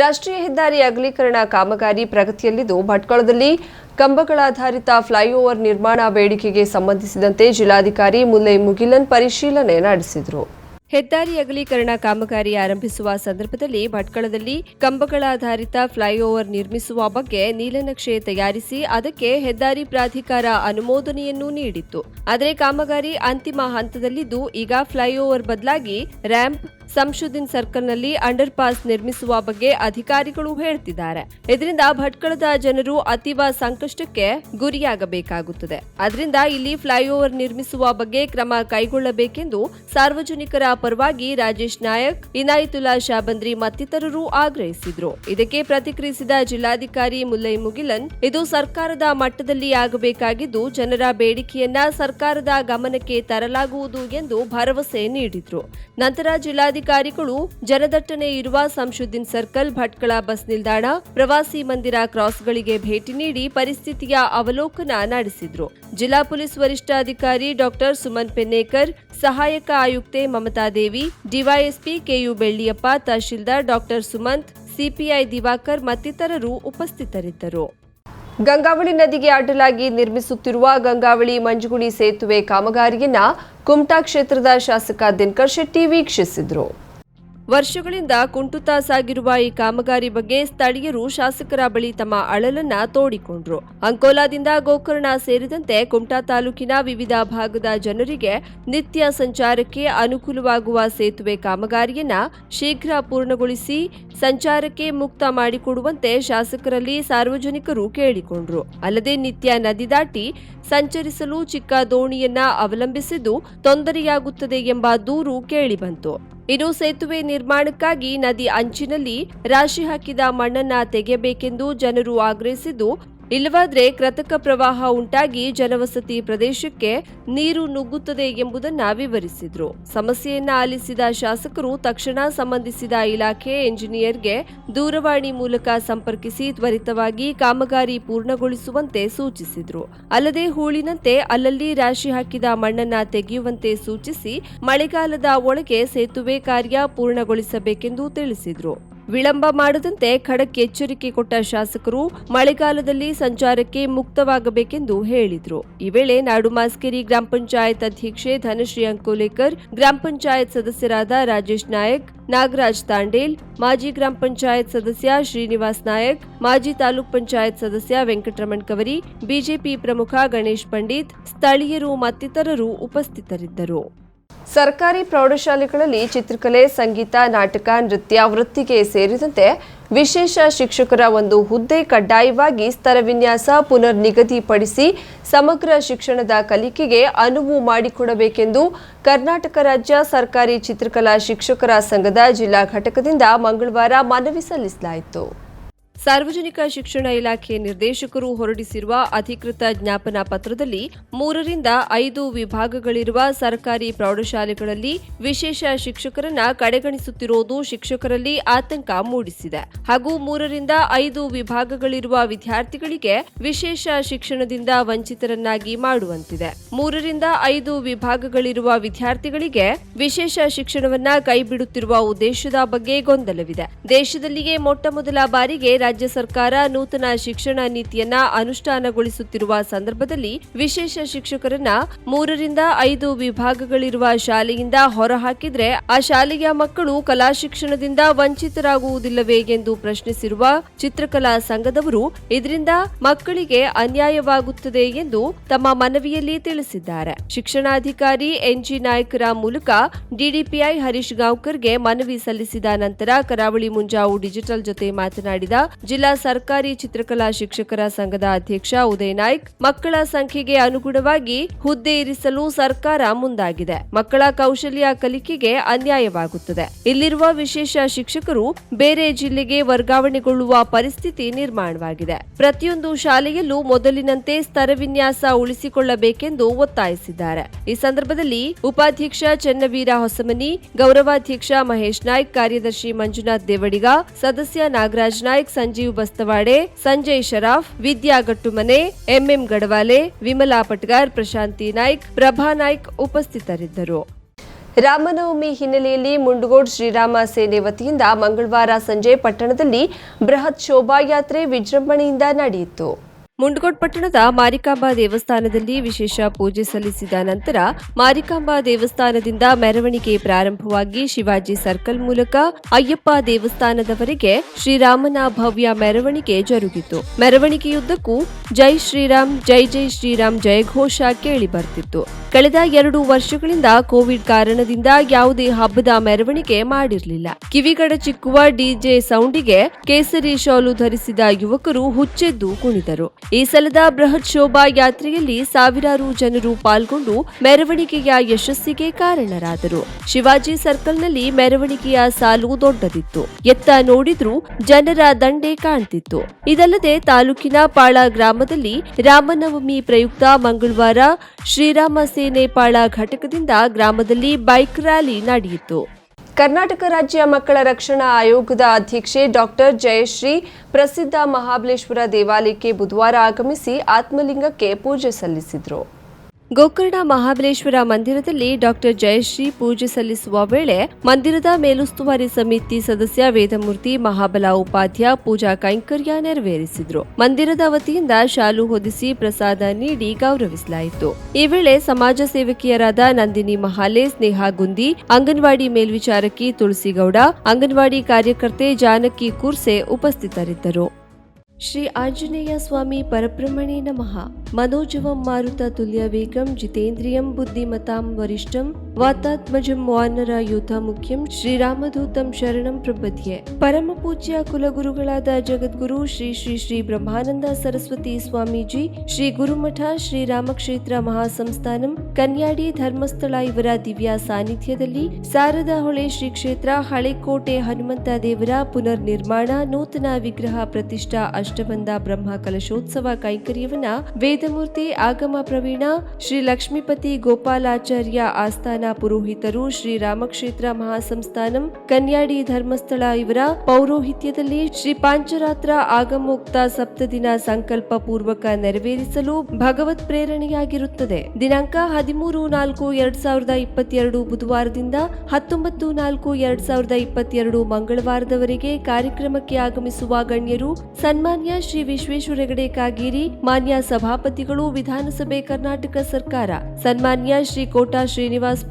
ರಾಷ್ಟ್ರೀಯ ಹೆದ್ದಾರಿ ಅಗಲೀಕರಣ ಕಾಮಗಾರಿ ಪ್ರಗತಿಯಲ್ಲಿದ್ದು, ಭಟ್ಕಳದಲ್ಲಿ ಕಂಬಗಳಾಧಾರಿತ ಫ್ಲೈಓವರ್ ನಿರ್ಮಾಣ ಬೇಡಿಕೆಗೆ ಸಂಬಂಧಿಸಿದಂತೆ ಜಿಲ್ಲಾಧಿಕಾರಿ ಮುಲ್ಲೈ ಮುಗಿಲನ್ ಪರಿಶೀಲನೆ ನಡೆಸಿದರು. ಹೆದ್ದಾರಿ ಅಗಲೀಕರಣ ಕಾಮಗಾರಿ ಆರಂಭಿಸುವ ಸಂದರ್ಭದಲ್ಲಿ ಭಟ್ಕಳದಲ್ಲಿ ಕಂಬಗಳಾಧಾರಿತ ಫ್ಲೈಓವರ್ ನಿರ್ಮಿಸುವ ಬಗ್ಗೆ ನೀಲನಕ್ಷೆ ತಯಾರಿಸಿ ಅದಕ್ಕೆ ಹೆದ್ದಾರಿ ಪ್ರಾಧಿಕಾರ ಅನುಮೋದನೆಯನ್ನೂ ನೀಡಿತ್ತು. ಆದರೆ ಕಾಮಗಾರಿ ಅಂತಿಮ ಹಂತದಲ್ಲಿದ್ದು, ಈಗ ಫ್ಲೈಓವರ್ ಬದಲಾಗಿ ರ್ಯಾಂಪ್ ಸಂಶುದ್ದೀನ್ ಸರ್ಕಲ್ನಲ್ಲಿ ಅಂಡರ್ ಪಾಸ್ ನಿರ್ಮಿಸುವ ಬಗ್ಗೆ ಅಧಿಕಾರಿಗಳು ಹೇಳ್ತಿದ್ದಾರೆ. ಇದರಿಂದ ಭಟ್ಕಳದ ಜನರು ಅತೀವ ಸಂಕಷ್ಟಕ್ಕೆ ಗುರಿಯಾಗಬೇಕಾಗುತ್ತದೆ. ಅದರಿಂದ ಇಲ್ಲಿ ಫ್ಲೈಓವರ್ ನಿರ್ಮಿಸುವ ಬಗ್ಗೆ ಕ್ರಮ ಕೈಗೊಳ್ಳಬೇಕೆಂದು ಸಾರ್ವಜನಿಕರ ಪರವಾಗಿ ರಾಜೇಶ್ ನಾಯಕ್, ಇನಾಯಿತುಲ್ಲಾ ಶಾಬಂದ್ರಿ ಮತ್ತಿತರರು ಆಗ್ರಹಿಸಿದ್ರು. ಇದಕ್ಕೆ ಪ್ರತಿಕ್ರಿಯಿಸಿದ ಜಿಲ್ಲಾಧಿಕಾರಿ ಮುಲ್ಲೈ ಮುಗಿಲನ್, ಇದು ಸರ್ಕಾರದ ಮಟ್ಟದಲ್ಲಿ ಆಗಬೇಕಾಗಿದ್ದು ಜನರ ಬೇಡಿಕೆಯನ್ನ ಸರ್ಕಾರದ ಗಮನಕ್ಕೆ ತರಲಾಗುವುದು ಎಂದು ಭರವಸೆ ನೀಡಿದ್ರು. ನಂತರ ಜಿಲ್ಲಾಧಿಕಾರಿಗಳು ಜನದಟ್ಟಣೆ ಇರುವ ಸಂಶುದ್ದೀನ್ ಸರ್ಕಲ್, ಭಟ್ಕಳ ಬಸ್ ನಿಲ್ದಾಣ, ಪ್ರವಾಸಿ ಮಂದಿರ ಕ್ರಾಸ್ಗಳಿಗೆ ಭೇಟಿ ನೀಡಿ ಪರಿಸ್ಥಿತಿಯ ಅವಲೋಕನ ನಡೆಸಿದ್ರು. ಜಿಲ್ಲಾ ಪೊಲೀಸ್ ವರಿಷ್ಠಾಧಿಕಾರಿ ಡಾಕ್ಟರ್ ಸುಮನ್ ಪೆನ್ನೇಕರ್, ಸಹಾಯಕ ಆಯುಕ್ತೆ Mamata Devi, DYSP K U Belliyappa, tahsildar doctor Sumanth, CPI Diwakar ಮತ್ತಿತರರು ಉಪಸ್ಥಿತರಿದ್ದರು. ಗಂಗಾವಳಿ ನದಿಗೆ ಅಡ್ಡಲಾಗಿ ನಿರ್ಮಿಸುತ್ತಿರುವ ಗಂಗಾವಳಿ ಮಂಜುಗುಳಿ ಸೇತುವೆ ಕಾಮಗಾರಿಯನ್ನ ಕುಮಟಾ ಕ್ಷೇತ್ರದ ಶಾಸಕ ದಿನಕರ್ ಶೆಟ್ಟಿ ವೀಕ್ಷಿಸಿದರು. ವರ್ಷಗಳಿಂದ ಕುಂಟುತ್ತಾ ಸಾಗಿರುವ ಈ ಕಾಮಗಾರಿ ಬಗ್ಗೆ ಸ್ಥಳೀಯರು ಶಾಸಕರ ಬಳಿ ತಮ್ಮ ಅಳಲನ್ನ ತೋಡಿಕೊಂಡ್ರು. ಅಂಕೋಲಾದಿಂದ ಗೋಕರ್ಣ ಸೇರಿದಂತೆ ಕುಮಟಾ ತಾಲೂಕಿನ ವಿವಿಧ ಭಾಗದ ಜನರಿಗೆ ನಿತ್ಯ ಸಂಚಾರಕ್ಕೆ ಅನುಕೂಲವಾಗುವ ಸೇತುವೆ ಕಾಮಗಾರಿಯನ್ನ ಶೀಘ್ರ ಪೂರ್ಣಗೊಳಿಸಿ ಸಂಚಾರಕ್ಕೆ ಮುಕ್ತ ಮಾಡಿಕೊಡುವಂತೆ ಶಾಸಕರಲ್ಲಿ ಸಾರ್ವಜನಿಕರು ಕೇಳಿಕೊಂಡರು. ಅಲ್ಲದೆ ನಿತ್ಯ ನದಿ ದಾಟಿ ಸಂಚರಿಸಲು ಚಿಕ್ಕ ದೋಣಿಯನ್ನ ಅವಲಂಬಿಸಿದ್ದು ತೊಂದರೆಯಾಗುತ್ತದೆ ಎಂಬ ದೂರು ಕೇಳಿಬಂತು. ಇನ್ನು ಸೇತುವೆ ನಿರ್ಮಾಣಕ್ಕಾಗಿ ನದಿ ಅಂಚಿನಲ್ಲಿ ರಾಶಿ ಹಾಕಿದ ಮಣ್ಣನ್ನ ತೆಗೆಯಬೇಕೆಂದು ಜನರು ಆಗ್ರಹಿಸಿದ್ದು ಇಲ್ಲವಾದ್ರೆ ಕೃತಕ ಪ್ರವಾಹ ಉಂಟಾಗಿ ಜನವಸತಿ ಪ್ರದೇಶಕ್ಕೆ ನೀರು ನುಗ್ಗುತ್ತದೆ ಎಂಬುದನ್ನ ವಿವರಿಸಿದ್ರು. ಸಮಸ್ಯೆಯನ್ನ ಆಲಿಸಿದ ಶಾಸಕರು ತಕ್ಷಣ ಸಂಬಂಧಿಸಿದ ಇಲಾಖೆ ಎಂಜಿನಿಯರ್ಗೆ ದೂರವಾಣಿ ಮೂಲಕ ಸಂಪರ್ಕಿಸಿ ತ್ವರಿತವಾಗಿ ಕಾಮಗಾರಿ ಪೂರ್ಣಗೊಳಿಸುವಂತೆ ಸೂಚಿಸಿದ್ರು. ಅಲ್ಲದೆ ಹೂಳಿನಂತೆ ಅಲ್ಲಲ್ಲಿ ರಾಶಿ ಹಾಕಿದ ಮಣ್ಣನ್ನ ತೆಗೆಯುವಂತೆ ಸೂಚಿಸಿ ಮಳೆಗಾಲದ ಒಳಗೆ ಸೇತುವೆ ಕಾರ್ಯ ಪೂರ್ಣಗೊಳಿಸಬೇಕೆಂದು ತಿಳಿಸಿದ್ರು. ವಿಳಂಬ ಮಾಡದಂತೆ ಖಡಕ್ ಎಚ್ಚರಿಕೆ ಕೊಟ್ಟ ಶಾಸಕರು ಮಳೆಗಾಲದಲ್ಲಿ ಸಂಚಾರಕ್ಕೆ ಮುಕ್ತವಾಗಬೇಕೆಂದು ಹೇಳಿದರು. ಈ ವೇಳೆ ನಾಡು ಮಾಸ್ಕೇರಿ ಗ್ರಾಮ ಪಂಚಾಯತ್ ಅಧ್ಯಕ್ಷೆ ಧನಶ್ರೀ ಅಂಕೋಲೇಕರ್, ಗ್ರಾಮ ಪಂಚಾಯತ್ ಸದಸ್ಯರಾದ ರಾಜೇಶ್ ನಾಯಕ್, ನಾಗರಾಜ್ ತಾಂಡೇಲ್, ಮಾಜಿ ಗ್ರಾಮ ಪಂಚಾಯತ್ ಸದಸ್ಯ ಶ್ರೀನಿವಾಸ್ ನಾಯಕ್, ಮಾಜಿ ತಾಲೂಕ್ ಪಂಚಾಯತ್ ಸದಸ್ಯ ವೆಂಕಟರಮಣ್ ಕವರಿ, ಬಿಜೆಪಿ ಪ್ರಮುಖ ಗಣೇಶ್ ಪಂಡಿತ್, ಸ್ಥಳೀಯರು ಮತ್ತಿತರರು ಉಪಸ್ಥಿತರಿದ್ದರು. ಸರ್ಕಾರಿ ಪ್ರೌಢಶಾಲೆಗಳಲ್ಲಿ ಚಿತ್ರಕಲೆ, ಸಂಗೀತ, ನಾಟಕ, ನೃತ್ಯ ವೃತ್ತಿಗೆ ಸೇರಿದಂತೆ ವಿಶೇಷ ಶಿಕ್ಷಕರ ಒಂದು ಹುದ್ದೆ ಕಡ್ಡಾಯವಾಗಿ ಸ್ತರ ವಿನ್ಯಾಸ ಪುನರ್ ನಿಗದಿಪಡಿಸಿ ಸಮಗ್ರ ಶಿಕ್ಷಣದ ಕಲಿಕೆಗೆ ಅನುವು ಮಾಡಿಕೊಡಬೇಕೆಂದು ಕರ್ನಾಟಕ ರಾಜ್ಯ ಸರ್ಕಾರಿ ಚಿತ್ರಕಲಾ ಶಿಕ್ಷಕರ ಸಂಘದ ಜಿಲ್ಲಾ ಘಟಕದಿಂದ ಮಂಗಳವಾರ ಮನವಿ ಸಲ್ಲಿಸಲಾಯಿತು. ಸಾರ್ವಜನಿಕ ಶಿಕ್ಷಣ ಇಲಾಖೆ ನಿರ್ದೇಶಕರು ಹೊರಡಿಸಿರುವ ಅಧಿಕೃತ ಜ್ಞಾಪನಾ ಪತ್ರದಲ್ಲಿ ಮೂರರಿಂದ ಐದು ವಿಭಾಗಗಳಿರುವ ಸರ್ಕಾರಿ ಪ್ರೌಢಶಾಲೆಗಳಲ್ಲಿ ವಿಶೇಷ ಶಿಕ್ಷಕರನ್ನ ಕಡೆಗಣಿಸುತ್ತಿರುವುದು ಶಿಕ್ಷಕರಲ್ಲಿ ಆತಂಕ ಮೂಡಿಸಿದೆ. ಹಾಗೂ ಮೂರರಿಂದ ಐದು ವಿಭಾಗಗಳಿರುವ ವಿದ್ಯಾರ್ಥಿಗಳಿಗೆ ವಿಶೇಷ ಶಿಕ್ಷಣದಿಂದ ವಂಚಿತರನ್ನಾಗಿ ಮಾಡುವಂತಿದೆ. ಮೂರರಿಂದ ಐದು ವಿಭಾಗಗಳಿರುವ ವಿದ್ಯಾರ್ಥಿಗಳಿಗೆ ವಿಶೇಷ ಶಿಕ್ಷಣವನ್ನ ಕೈಬಿಡುತ್ತಿರುವ ಉದ್ದೇಶದ ಬಗ್ಗೆ ಗೊಂದಲವಿದೆ. ದೇಶದಲ್ಲಿಯೇ ಮೊಟ್ಟಮೊದಲ ಬಾರಿಗೆ ರಾಜ್ಯ ಸರ್ಕಾರ ನೂತನ ಶಿಕ್ಷಣ ನೀತಿಯನ್ನ ಅನುಷ್ಠಾನಗೊಳಿಸುತ್ತಿರುವ ಸಂದರ್ಭದಲ್ಲಿ ವಿಶೇಷ ಶಿಕ್ಷಕರನ್ನ ಮೂರರಿಂದ ಐದು ವಿಭಾಗಗಳಿರುವ ಶಾಲೆಯಿಂದ ಹೊರಹಾಕಿದ್ರೆ ಆ ಶಾಲೆಯ ಮಕ್ಕಳು ಕಲಾ ಶಿಕ್ಷಣದಿಂದ ವಂಚಿತರಾಗುವುದಿಲ್ಲವೇ ಎಂದು ಪ್ರಶ್ನಿಸಿರುವ ಚಿತ್ರಕಲಾ ಸಂಘದವರು, ಇದರಿಂದ ಮಕ್ಕಳಿಗೆ ಅನ್ಯಾಯವಾಗುತ್ತದೆ ಎಂದು ತಮ್ಮ ಮನವಿಯಲ್ಲಿ ತಿಳಿಸಿದ್ದಾರೆ. ಶಿಕ್ಷಣಾಧಿಕಾರಿ ಎನ್ಜಿ ನಾಯ್ಕರ ಮೂಲಕ ಡಿಡಿಪಿಐ ಹರೀಶ್ ಗಾಂವ್ಕರ್ಗೆ ಮನವಿ ಸಲ್ಲಿಸಿದ ನಂತರ ಕರಾವಳಿ ಮುಂಜಾವು ಡಿಜಿಟಲ್ ಜೊತೆ ಮಾತನಾಡಿದ ಜಿಲ್ಲಾ ಸರ್ಕಾರಿ ಚಿತ್ರಕಲಾ ಶಿಕ್ಷಕರ ಸಂಘದ ಅಧ್ಯಕ್ಷ ಉದಯ್ ನಾಯ್ಕ್ ಮಕ್ಕಳ ಸಂಖ್ಯೆಗೆ ಅನುಗುಣವಾಗಿ ಹುದ್ದೆ ಇರಿಸಲು ಸರ್ಕಾರ ಮುಂದಾಗಿದೆ. ಮಕ್ಕಳ ಕೌಶಲ್ಯ ಕಲಿಕೆಗೆ ಅನ್ಯಾಯವಾಗುತ್ತದೆ. ಇಲ್ಲಿರುವ ವಿಶೇಷ ಶಿಕ್ಷಕರು ಬೇರೆ ಜಿಲ್ಲೆಗೆ ವರ್ಗಾವಣೆಗೊಳ್ಳುವ ಪರಿಸ್ಥಿತಿ ನಿರ್ಮಾಣವಾಗಿದೆ. ಪ್ರತಿಯೊಂದು ಶಾಲೆಯಲ್ಲೂ ಮೊದಲಿನಂತೆ ಸ್ತರವಿನ್ಯಾಸ ಉಳಿಸಿಕೊಳ್ಳಬೇಕೆಂದು ಒತ್ತಾಯಿಸಿದ್ದಾರೆ. ಈ ಸಂದರ್ಭದಲ್ಲಿ ಉಪಾಧ್ಯಕ್ಷ ಚನ್ನವೀರ ಹೊಸಮನಿ, ಗೌರವಾಧ್ಯಕ್ಷ ಮಹೇಶ್ ನಾಯ್ಕ್, ಕಾರ್ಯದರ್ಶಿ ಮಂಜುನಾಥ್ ದೇವಡಿಗ, ಸದಸ್ಯ ನಾಗರಾಜ್ ನಾಯ್ಕ್ ಸಂಜೀವ್ ಬಸ್ತವಾಡೆ, ಸಂಜಯ್ ಶರಾಫ್, ವಿದ್ಯಾ ಗಟ್ಟುಮನೆ, ಎಂಎಂ ಗಡವಾಲೆ, ವಿಮಲಾ ಪಟ್ಗಾರ್, ಪ್ರಶಾಂತಿ ನಾಯ್ಕ್, ಪ್ರಭಾ ನಾಯ್ಕ್ ಉಪಸ್ಥಿತರಿದ್ದರು. ರಾಮನವಮಿ ಹಿನ್ನೆಲೆಯಲ್ಲಿ ಮುಂಡಗೋಡ್ ಶ್ರೀರಾಮ ಸೇನೆ ವತಿಯಿಂದ ಮಂಗಳವಾರ ಸಂಜೆ ಪಟ್ಟಣದಲ್ಲಿ ಬೃಹತ್ ಶೋಭಾಯಾತ್ರೆ ವಿಜೃಂಭಣೆಯಿಂದ ನಡೆಯಿತು. ಮುಂಡಗೋಡ್ ಪಟ್ಟಣದ ಮಾರಿಕಾಂಬಾ ದೇವಸ್ಥಾನದಲ್ಲಿ ವಿಶೇಷ ಪೂಜೆ ಸಲ್ಲಿಸಿದ ನಂತರ ಮಾರಿಕಾಂಬಾ ದೇವಸ್ಥಾನದಿಂದ ಮೆರವಣಿಗೆ ಪ್ರಾರಂಭವಾಗಿ ಶಿವಾಜಿ ಸರ್ಕಲ್ ಮೂಲಕ ಅಯ್ಯಪ್ಪ ದೇವಸ್ಥಾನದವರೆಗೆ ಶ್ರೀರಾಮನ ಭವ್ಯ ಮೆರವಣಿಗೆ ಜರುಗಿತು. ಮೆರವಣಿಗೆಯುದ್ದಕ್ಕೂ ಜೈ ಶ್ರೀರಾಮ್, ಜೈ ಜೈ ಶ್ರೀರಾಮ್ ಜಯಘೋಷ ಕೇಳಿ ಬರ್ತಿತ್ತು. ಕಳೆದ ಎರಡು ವರ್ಷಗಳಿಂದ ಕೋವಿಡ್ ಕಾರಣದಿಂದ ಯಾವುದೇ ಹಬ್ಬದ ಮೆರವಣಿಗೆ ಮಾಡಿರಲಿಲ್ಲ. ಕಿವಿಗಡ ಚಿಕ್ಕುವ ಡಿಜೆ ಸೌಂಡಿಗೆ ಕೇಸರಿ ಶಾಲು ಧರಿಸಿದ ಯುವಕರು ಹುಚ್ಚೆದ್ದು ಕುಣಿದರು. ಈ ಸಲದ ಬೃಹತ್ ಶೋಭಾ ಯಾತ್ರೆಯಲ್ಲಿ ಸಾವಿರಾರು ಜನರು ಪಾಲ್ಗೊಂಡು ಮೆರವಣಿಗೆಯ ಯಶಸ್ಸಿಗೆ ಕಾರಣರಾದರು. ಶಿವಾಜಿ ಸರ್ಕಲ್ನಲ್ಲಿ ಮೆರವಣಿಗೆಯ ಸಾಲು ದೊಡ್ಡದಿತ್ತು. ಎತ್ತ ನೋಡಿದ್ರೂ ಜನರ ದಂಡೆ ಕಾಣ್ತಿತ್ತು. ಇದಲ್ಲದೆ ತಾಲೂಕಿನ ಪಾಳ ಗ್ರಾಮದಲ್ಲಿ ರಾಮನವಮಿ ಪ್ರಯುಕ್ತ ಮಂಗಳವಾರ ಶ್ರೀರಾಮ ಸೇನೆ ಪಾಳ ಘಟಕದಿಂದ ಗ್ರಾಮದಲ್ಲಿ ಬೈಕ್ ರ್ಯಾಲಿ ನಡೆಯಿತು. ಕರ್ನಾಟಕ ರಾಜ್ಯ ಮಕ್ಕಳ ರಕ್ಷಣಾ ಆಯೋಗದ ಅಧ್ಯಕ್ಷೆ ಡಾಕ್ಟರ್ ಜಯಶ್ರೀ ಪ್ರಸಿದ್ಧ ಮಹಾಬಲೇಶ್ವರ ದೇವಾಲಯಕ್ಕೆ ಬುಧವಾರ ಆಗಮಿಸಿ ಆತ್ಮಲಿಂಗಕ್ಕೆ ಪೂಜೆ ಸಲ್ಲಿಸಿದರು. ಗೋಕರ್ಣ ಮಹಾಬಲೇಶ್ವರ ಮಂದಿರದಲ್ಲಿ ಡಾಕ್ಟರ್ ಜಯಶ್ರೀ ಪೂಜೆ ಸಲ್ಲಿಸುವ ವೇಳೆ ಮಂದಿರದ ಮೇಲುಸ್ತುವಾರಿ ಸಮಿತಿ ಸದಸ್ಯ ವೇದಮೂರ್ತಿ ಮಹಾಬಲ ಉಪಾಧ್ಯ ಪೂಜಾ ಕೈಂಕರ್ಯ ನೆರವೇರಿಸಿದ್ರು. ಮಂದಿರದ ವತಿಯಿಂದ ಶಾಲು ಹೊದಿಸಿ ಪ್ರಸಾದ ನೀಡಿ ಗೌರವಿಸಲಾಯಿತು. ಈ ವೇಳೆ ಸಮಾಜ ಸೇವಕಿಯರಾದ ನಂದಿನಿ ಮಹಾಲೆ, ಸ್ನೇಹಾ ಗುಂದಿ, ಅಂಗನವಾಡಿ ಮೇಲ್ವಿಚಾರಕಿ ತುಳಸಿಗೌಡ, ಅಂಗನವಾಡಿ ಕಾರ್ಯಕರ್ತೆ ಜಾನಕಿ ಕುರ್ಸೆ ಉಪಸ್ಥಿತರಿದ್ದರು. ಶ್ರೀ ಆಂಜನೇಯ ಸ್ವಾಮಿ ಪರಬ್ರಹ್ಮಣೇ ನಮಃ ಮನೋಜವಂ ಮಾರುತ ತುಲ್ಯ ವೇಗಂ ಜಿತೇಂದ್ರಿಯಂ ಬುದ್ಧಿಮತಾಂ ವರಿಷ್ಠಂ ವಾತಾತ್ಮಜಂ ಯೋಧ ಮುಖ್ಯಂ ಶ್ರೀರಾಮಧೂತಂ ಶರಣಂ ಪ್ರಪದ್ಯೆ ಪರಮ ಪೂಜ್ಯ ಕುಲಗುರುಗಳಾದ ಜಗದ್ಗುರು ಶ್ರೀ ಶ್ರೀ ಶ್ರೀ ಬ್ರಹ್ಮಾನಂದ ಸರಸ್ವತಿ ಸ್ವಾಮೀಜಿ, ಶ್ರೀ ಗುರುಮಠ ಶ್ರೀ ರಾಮಕ್ಷೇತ್ರ ಮಹಾಸಂಸ್ಥಾನಂ, ಕನ್ಯಾಡಿ ಧರ್ಮಸ್ಥಳ ಇವರ ದಿವ್ಯ ಸಾನ್ನಿಧ್ಯದಲ್ಲಿ ಶಾರದಾ ಹೊಳೆ ಶ್ರೀ ಕ್ಷೇತ್ರ, ಹಳೆಕೋಟೆ ಹನುಮಂತ ದೇವರ ಪುನರ್ ನಿರ್ಮಾಣ ನೂತನ ವಿಗ್ರಹ ಪ್ರತಿಷ್ಠಾ ಅಷ್ಟಬಂಧ ಬ್ರಹ್ಮ ಕಲಶೋತ್ಸವ ಕೈಂಕರ್ಯವನ್ನ ವೇದಮೂರ್ತಿ ಆಗಮ ಪ್ರವೀಣ ಶ್ರೀ ಲಕ್ಷ್ಮೀಪತಿ ಗೋಪಾಲಾಚಾರ್ಯ ಆಸ್ಥಾನ ಪುರೋಹಿತರು ಶ್ರೀ ರಾಮಕ್ಷೇತ್ರ ಮಹಾಸಂಸ್ಥಾನಂ ಕನ್ಯಾಡಿ ಧರ್ಮಸ್ಥಳ ಇವರ ಪೌರೋಹಿತ್ಯದಲ್ಲಿ ಶ್ರೀ ಪಾಂಚರಾತ್ರ ಆಗಮೋಕ್ತ ಸಪ್ತದಿನ ಸಂಕಲ್ಪ ಪೂರ್ವಕ ನೆರವೇರಿಸಲು ಭಗವತ್ ಪ್ರೇರಣೆಯಾಗಿರುತ್ತದೆ. ದಿನಾಂಕ ಹದಿಮೂರು ನಾಲ್ಕು ಎರಡ್ ಸಾವಿರದ ಇಪ್ಪತ್ತೆರಡು ಬುಧವಾರದಿಂದ ಹತ್ತೊಂಬತ್ತು ನಾಲ್ಕು ಎರಡ್ ಸಾವಿರದ ಇಪ್ಪತ್ತೆರಡು ಮಂಗಳವಾರದವರೆಗೆ ಕಾರ್ಯಕ್ರಮಕ್ಕೆ ಆಗಮಿಸುವ ಗಣ್ಯರು ಸನ್ಮಾನ್ಯ ಶ್ರೀ ವಿಶ್ವೇಶ್ವರ ಹೆಗಡೆ ಕಾಗೇರಿ ಮಾನ್ಯ ಸಭಾಪತಿಗಳು ವಿಧಾನಸಭೆ ಕರ್ನಾಟಕ ಸರ್ಕಾರ, ಸನ್ಮಾನ್ಯ ಶ್ರೀ ಕೋಟಾ ಶ್ರೀನಿವಾಸ್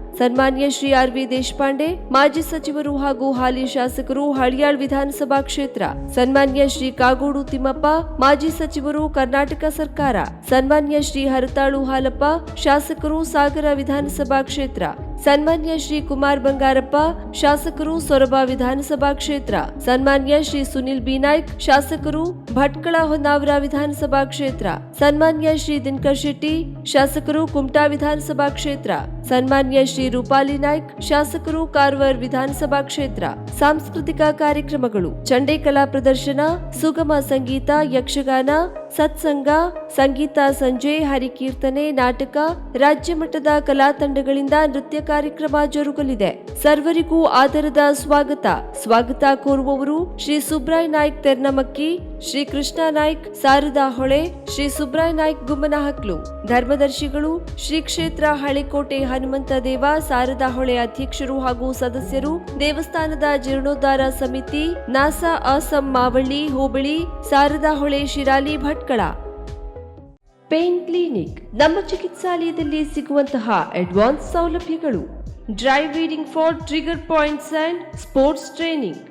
ಸನ್ಮಾನ್ಯ ಶ್ರೀ ಆರ್ ವಿ ದೇಶಪಾಂಡೆ, ಮಾಜಿ ಸಚಿವರು ಹಾಗೂ ಹಾಲಿ ಶಾಸಕರು ಹಳಿಯಾಳ್ ವಿಧಾನಸಭಾ ಕ್ಷೇತ್ರ. ಸನ್ಮಾನ್ಯ ಶ್ರೀ ಕಾಗೋಡು ತಿಮ್ಮಪ್ಪ, ಮಾಜಿ ಸಚಿವರು ಕರ್ನಾಟಕ ಸರ್ಕಾರ. ಸನ್ಮಾನ್ಯ ಶ್ರೀ ಹರತಾಳು ಹಾಲಪ್ಪ, ಶಾಸಕರು ಸಾಗರ ವಿಧಾನಸಭಾ ಕ್ಷೇತ್ರ. ಸನ್ಮಾನ್ಯ ಶ್ರೀ ಕುಮಾರ್ ಬಂಗಾರಪ್ಪ, ಶಾಸಕರು ಸೊರಬ ವಿಧಾನಸಭಾ ಕ್ಷೇತ್ರ. ಸನ್ಮಾನ್ಯ ಶ್ರೀ ಸುನಿಲ್ ಬಿ ನಾಯ್ಕ್, ಶಾಸಕರು ಭಟ್ಕಳ ಹೊನ್ನಾವರ ವಿಧಾನಸಭಾ ಕ್ಷೇತ್ರ. ಸನ್ಮಾನ್ಯ ಶ್ರೀ ದಿನಕರ್ ಶೆಟ್ಟಿ, ಶಾಸಕರು ಕುಮಟಾ ವಿಧಾನಸಭಾ ಕ್ಷೇತ್ರ. ಸನ್ಮಾನ್ಯ ಶ್ರೀ ರೂಪಾಲಿ ನಾಯ್ಕ್, ಶಾಸಕರು ಕಾರವಾರ ವಿಧಾನಸಭಾ ಕ್ಷೇತ್ರ. ಸಾಂಸ್ಕೃತಿಕ ಕಾರ್ಯಕ್ರಮಗಳು. ಚಂಡೆ ಕಲಾ ಪ್ರದರ್ಶನ, ಸುಗಮ ಸಂಗೀತ, ಯಕ್ಷಗಾನ ಸತ್ಸಂಗ, ಸಂಗೀತ, ಸಂಜೆ, ಹರಿಕೀರ್ತನೆ, ನಾಟಕ, ರಾಜ್ಯ ಮಟ್ಟದ ಕಲಾ ತಂಡಗಳಿಂದ ನೃತ್ಯ ಕಾರ್ಯಕ್ರಮ ಜರುಗಲಿದೆ. ಸರ್ವರಿಗೂ ಆದರದ ಸ್ವಾಗತ. ಸ್ವಾಗತ ಕೋರುವವರು ಶ್ರೀ ಸುಬ್ರಾಯ್ ನಾಯ್ಕ್ ತೆರ್ನಮಕ್ಕಿ ಶ್ರೀ ಕೃಷ್ಣ ನಾಯ್ಕ್ ಸಾರದಾ ಹೊಳೆ, ಶ್ರೀ ಸುಬ್ರಾಯ್ ನಾಯ್ಕ್ ಗುಮ್ಮನಹಕ್ಲು. ಧರ್ಮದರ್ಶಿಗಳು, ಶ್ರೀ ಕ್ಷೇತ್ರ ಹಳಿಕೋಟೆ ಹನುಮಂತ ದೇವ, ಸಾರದಾ ಹೊಳೆ ಅಧ್ಯಕ್ಷರು ಹಾಗೂ ಸದಸ್ಯರು, ದೇವಸ್ಥಾನದ ಜೀರ್ಣೋದ್ಧಾರ ಸಮಿತಿ, ನಾಸಾ ಅಸಂ ಮಾವಳ್ಳಿ, ಹೋಬಳಿ, ಸಾರದಾ ಹೊಳೆ ಶಿರಾಲಿ ಭಟ್ಕಳ. Pain clinic. ನಮ್ಮ ಚಿಕಿತ್ಸಾಲಯದಲ್ಲಿ ಸಿಗುವಂತಹ ಅಡ್ವಾನ್ಸ್ ಸೌಲಭ್ಯಗಳು. Dry needling for trigger points and sports training.